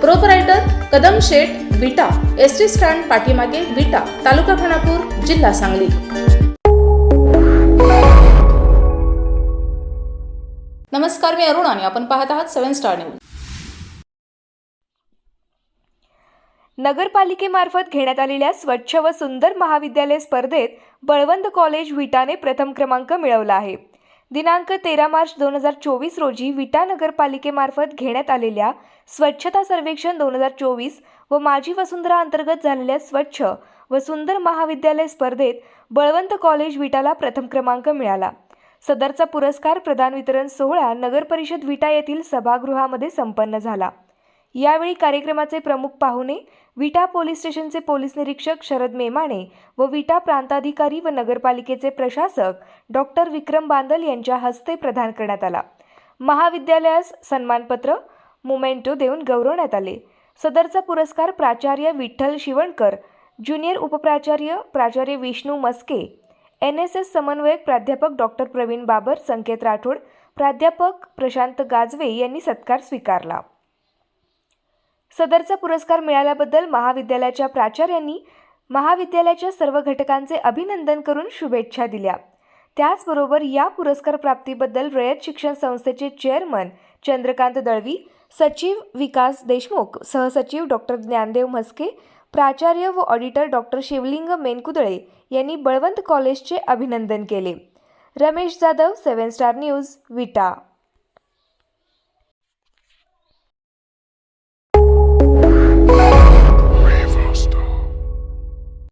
proprietor Kadam Sheth Vita S T stand पाठीमागे विटा तालुका खानापूर जिल्हा सांगली नमस्कार मी अरुण आणि आपण पाहत आहात सेव्हन स्टार न्यूज नगरपालिकेमार्फत घेण्यात आलेल्या स्वच्छ व सुंदर महाविद्यालय स्पर्धेत बळवंत कॉलेज विटाने प्रथम क्रमांक मिळवला आहे. दिनांक तेरा मार्च दोन हजार चोवीस रोजी विटा नगरपालिकेमार्फत घेण्यात आलेल्या स्वच्छता सर्वेक्षण दोन हजार चोवीस व माझी वसुंधरा अंतर्गत झालेल्या स्वच्छ व सुंदर महाविद्यालय स्पर्धेत बळवंत कॉलेज विटाला प्रथम क्रमांक मिळाला. सदरचा पुरस्कार प्रदान वितरण सोहळा नगरपरिषद विटा येथील सभागृहामध्ये संपन्न झाला. यावेळी कार्यक्रमाचे प्रमुख पाहुणे विटा पोलीस स्टेशनचे पोलीस निरीक्षक शरद मेमाणे व विटा प्रांताधिकारी व नगरपालिकेचे प्रशासक डॉक्टर विक्रम बांदल यांच्या हस्ते प्रदान करण्यात आला. महाविद्यालयास सन्मानपत्र मोमेंटो देऊन गौरवण्यात आले. सदरचा पुरस्कार प्राचार्य विठ्ठल शिवणकर ज्युनियर उपप्राचार्य प्राचार्य Vishnu Maske N S S समन्वयक प्राध्यापक डॉक्टर प्रवीण बाबर संकेत राठोड प्राध्यापक प्रशांत गाजवे यांनी सत्कार स्वीकारला. सदरचा पुरस्कार मिळाल्याबद्दल महाविद्यालयाच्या प्राचार्यांनी महाविद्यालयाच्या सर्व घटकांचे अभिनंदन करून शुभेच्छा दिल्या. त्याचबरोबर या पुरस्कार प्राप्तीबद्दल रयत शिक्षण संस्थेचे चेअरमन चंद्रकांत दळवी सचिव विकास देशमुख सहसचिव डॉक्टर ज्ञानदेव म्हस्के प्राचार्य व ऑडिटर डॉक्टर शिवलिंग मेनकुदळे यांनी बळवंत कॉलेजचे अभिनंदन केले. Ramesh Jadhav seven star news Vita.